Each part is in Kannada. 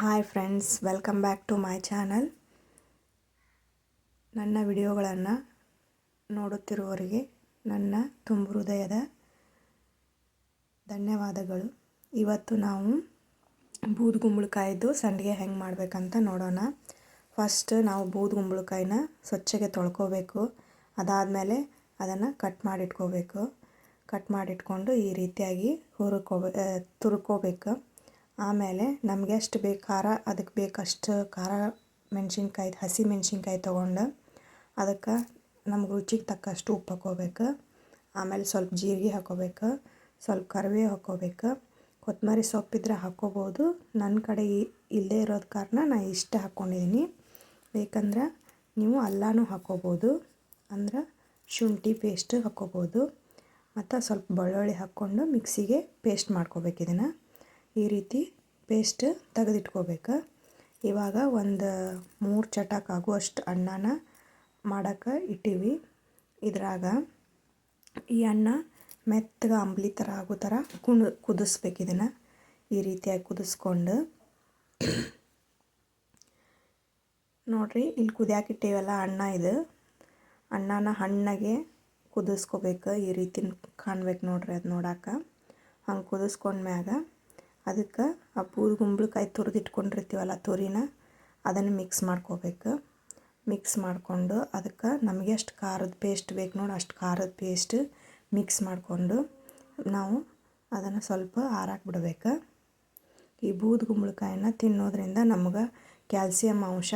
Hi friends welcome back to my channel ನನ್ನ ವಿಡಿಯೋಗಳನ್ನು ನೋಡುತ್ತಿರುವವರಿಗೆ ನನ್ನ ತುಂಬ ಹೃದಯದ ಧನ್ಯವಾದಗಳು. ಇವತ್ತು ನಾವು ಬೂದುಗುಂಬಳಕಾಯಿದ್ದು ಸಂಡಿಗೆ ಹೆಂಗೆ ಮಾಡಬೇಕಂತ ನೋಡೋಣ. ಫಸ್ಟ್ ನಾವು ಬೂದುಗುಂಬಳಕಾಯಿನ ಸ್ವಚ್ಛಗೆ ತೊಳ್ಕೋಬೇಕು. ಅದಾದಮೇಲೆ ಅದನ್ನು ಕಟ್ ಮಾಡಿಟ್ಕೋಬೇಕು. ಕಟ್ ಮಾಡಿಟ್ಕೊಂಡು ಈ ರೀತಿಯಾಗಿ ಹುರ್ಕೋಬೇ ತುರ್ಕೋಬೇಕು. ಆಮೇಲೆ ನಮಗೆ ಎಷ್ಟು ಬೇಕು ಖಾರ ಅದಕ್ಕೆ ಬೇಕಷ್ಟು ಖಾರ ಮೆಣ್ಸಿನ್ಕಾಯಿ, ಹಸಿ ಮೆಣ್ಸಿನ್ಕಾಯಿ ತೊಗೊಂಡು ಅದಕ್ಕೆ ನಮ್ಗೆ ರುಚಿಗೆ ತಕ್ಕಷ್ಟು ಉಪ್ಪು ಹಾಕೋಬೇಕು ಆಮೇಲೆ ಸ್ವಲ್ಪ ಜೀರಿಗೆ ಹಾಕ್ಕೋಬೇಕು ಸ್ವಲ್ಪ ಕರಿಬೇವು ಹಾಕ್ಕೋಬೇಕು ಕೊತ್ತಂಬರಿ ಸೊಪ್ಪಿದ್ರೆ ಹಾಕ್ಕೋಬೋದು ನನ್ನ ಕಡೆ ಇಲ್ಲದೇ ಇರೋದ ಕಾರಣ ನಾನು ಇಷ್ಟ ಹಾಕ್ಕೊಂಡಿದ್ದೀನಿ ಬೇಕಂದ್ರೆ ನೀವು ಅಲ್ಲಾನು ಹಾಕ್ಕೋಬೋದು ಅಂದ್ರೆ ಶುಂಠಿ ಪೇಸ್ಟ್ ಹಾಕ್ಕೋಬೋದು ಮತ್ತು ಸ್ವಲ್ಪ ಬೆಳ್ಳುಳ್ಳಿ ಹಾಕ್ಕೊಂಡು ಮಿಕ್ಸಿಗೆ ಪೇಸ್ಟ್ ಮಾಡ್ಕೋಬೇಕು ಇದನ್ನು. ಈ ರೀತಿ ಪೇಸ್ಟ್ ತೆಗೆದಿಟ್ಕೋಬೇಕು. ಇವಾಗ ಒಂದು ಮೂರು ಚಟಾಕ್ ಆಗುವಷ್ಟು ಅನ್ನನ ಮಾಡೋಕ್ಕೆ ಇಟ್ಟೀವಿ. ಇದ್ರಾಗ ಈ ಅನ್ನ ಮೆತ್ತಗೆ ಅಂಬ್ಲಿ ಥರ ಆಗೋ ಥರ ಕುಣ್, ಕುದಿಸ್ಬೇಕು ಇದನ್ನು. ಈ ರೀತಿಯಾಗಿ ಕುದಿಸ್ಕೊಂಡು ನೋಡಿರಿ, ಇಲ್ಲಿ ಕುದಿಯಾಕಿಟ್ಟೇವಲ್ಲ ಅನ್ನ ಇದು. ಅನ್ನನ ಹಣ್ಣಗೆ ಕುದಿಸ್ಕೋಬೇಕು. ಈ ರೀತಿ ಕಾಣ್ಬೇಕು ನೋಡ್ರಿ ಅದು ನೋಡಕ್ಕೆ ಹಂಗೆ ಕುದಿಸ್ಕೊಂಡ್ಮ್ಯಾಗ ಅದಕ್ಕೆ ಆ ಪೂದ ಗುಂಬಳಕಾಯಿ ತುರಿದಿಟ್ಕೊಂಡಿರ್ತೀವಲ್ಲ ತುರಿನ, ಅದನ್ನು ಮಿಕ್ಸ್ ಮಾಡ್ಕೋಬೇಕು. ಮಿಕ್ಸ್ ಮಾಡಿಕೊಂಡು ಅದಕ್ಕೆ ನಮಗೆ ಎಷ್ಟು ಖಾರದ ಪೇಸ್ಟ್ ಬೇಕು ನೋಡಿ, ಅಷ್ಟು ಖಾರದ ಪೇಸ್ಟ್ ಮಿಕ್ಸ್ ಮಾಡಿಕೊಂಡು ನಾವು ಅದನ್ನು ಸ್ವಲ್ಪ ಆರಾಕ್ ಬಿಡ್ಬೇಕು. ಈ ಬೂದು ಗುಂಬಳಕಾಯನ್ನ ತಿನ್ನೋದ್ರಿಂದ ನಮ್ಗೆ ಕ್ಯಾಲ್ಸಿಯಂ ಅಂಶ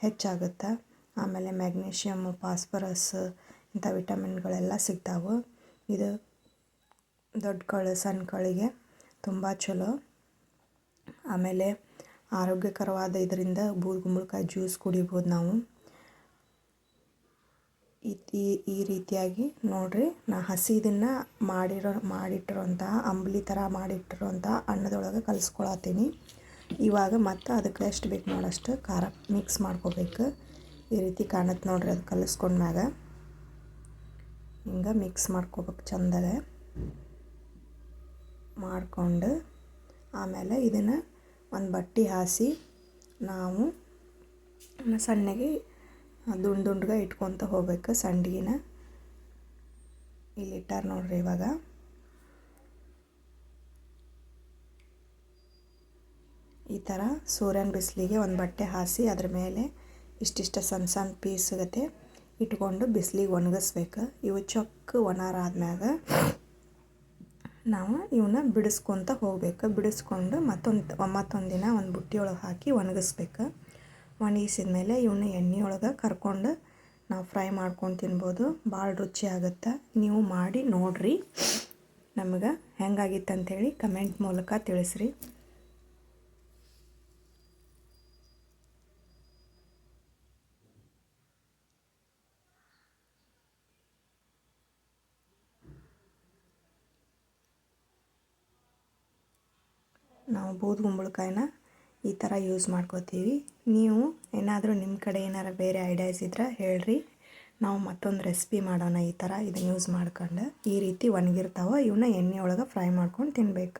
ಹೆಚ್ಚಾಗುತ್ತೆ. ಆಮೇಲೆ ಮ್ಯಾಗ್ನೀಷಿಯಮ್ ಫಾಸ್ಫರಸ್ ಇಂಥ ವಿಟಮಿನ್ಗಳೆಲ್ಲ ಸಿಗ್ತಾವೆ. ಇದು ದೊಡ್ಡ ಕಳು, ಸಣ್ಣ ಕಳಿಗೆ ತುಂಬ ಚಲೋ. ಆಮೇಲೆ ಆರೋಗ್ಯಕರವಾದ ಇದರಿಂದ ಬೂದುಗುಂಬಳಕಾಯಿ ಜ್ಯೂಸ್ ಕುಡಿಬೋದು ನಾವು. ಈ ಈ ರೀತಿಯಾಗಿ ನೋಡಿರಿ, ನಾ ಹಸಿದನ್ನು ಮಾಡಿರೋ ಮಾಡಿಟ್ಟಿರೋಂತಹ ಅಂಬಲಿ ಥರ ಮಾಡಿಟ್ಟಿರೋಂಥ ಅನ್ನದೊಳಗೆ ಕಲಿಸ್ಕೊಳತ್ತೀನಿ. ಇವಾಗ ಮತ್ತೆ ಅದಕ್ಕೆ ಎಷ್ಟು ಬೇಕು ನೋಡಷ್ಟು ಖಾರ ಮಿಕ್ಸ್ ಮಾಡ್ಕೋಬೇಕು. ಈ ರೀತಿ ಕಾಣತ್ತೆ ನೋಡ್ರಿ ಅದು ಕಲಿಸ್ಕೊಂಡ್ಮ್ಯಾಗ ಹಿಂಗೆ ಮಿಕ್ಸ್ ಮಾಡ್ಕೋಬೇಕು ಚಂದಾಗ. ಮಾಡಿಕೊಂಡು ಆಮೇಲೆ ಇದನ್ನು ಒಂದು ಬಟ್ಟೆ ಹಾಸಿ ನಾವು ಸಣ್ಣಗೆ ದುಂಡು ದುಂಡುಗ ಇಟ್ಕೊತ ಹೋಗ್ಬೇಕು ಸಂಡ್ಗಿನ. ಇಲ್ಲಿ ಇಟ್ಟಾರ ನೋಡ್ರಿ ಇವಾಗ. ಈ ಥರ ಸೂರ್ಯನ ಬಿಸಿಲಿಗೆ ಒಂದು ಬಟ್ಟೆ ಹಾಸಿ ಅದ್ರ ಮೇಲೆ ಇಷ್ಟಿಷ್ಟ ಸಣ್ಣ ಸಣ್ಣ ಪೀಸ್ಗತೆ ಇಟ್ಕೊಂಡು ಬಿಸಿಲಿಗೆ ಒಣಗಿಸ್ಬೇಕು. ಇವು ಚೊಕ್ಕ ಒಣಾರ ಆದ್ಮ್ಯಾಗ ನಾವು ಇವನ್ನ ಬಿಡಿಸ್ಕೊತ ಹೋಗ್ಬೇಕು. ಬಿಡಿಸ್ಕೊಂಡು ಮತ್ತೊಂದು ಮತ್ತೊಂದು ದಿನ ಒಂದು ಬುಟ್ಟಿಯೊಳಗೆ ಹಾಕಿ ಒಣಗಿಸ್ಬೇಕು. ಒಣಗಿಸಿದ ಮೇಲೆ ಇವನ್ನ ಎಣ್ಣೆ ಒಳಗೆ ಕರ್ಕೊಂಡು ನಾವು ಫ್ರೈ ಮಾಡ್ಕೊಂಡು ತಿನ್ಬೋದು. ಭಾಳ ರುಚಿ ಆಗುತ್ತೆ. ನೀವು ಮಾಡಿ ನೋಡಿರಿ. ನಮಗೆ ಹೆಂಗಾಗಿತ್ತು ಅಂಥೇಳಿ ಕಮೆಂಟ್ ಮೂಲಕ ತಿಳಿಸ್ರಿ. ನಾವು ಬೂದುಗುಂಬಳಕಾಯಿನ ಈ ಥರ ಯೂಸ್ ಮಾಡ್ಕೋತೀವಿ. ನೀವು ಏನಾದರೂ ನಿಮ್ಮ ಕಡೆ ಏನಾರು ಬೇರೆ ಐಡಿಯಾಸ್ ಇದ್ರೆ ಹೇಳ್ರಿ. ನಾವು ಮತ್ತೊಂದು ರೆಸಿಪಿ ಮಾಡೋಣ ಈ ಥರ ಇದನ್ನು ಯೂಸ್ ಮಾಡ್ಕೊಂಡು. ಈ ರೀತಿ ಒಣಗಿರ್ತಾವೆ ಇವನ್ನ ಎಣ್ಣೆ ಒಳಗೆ ಫ್ರೈ ಮಾಡ್ಕೊಂಡು ತಿನ್ನಬೇಕು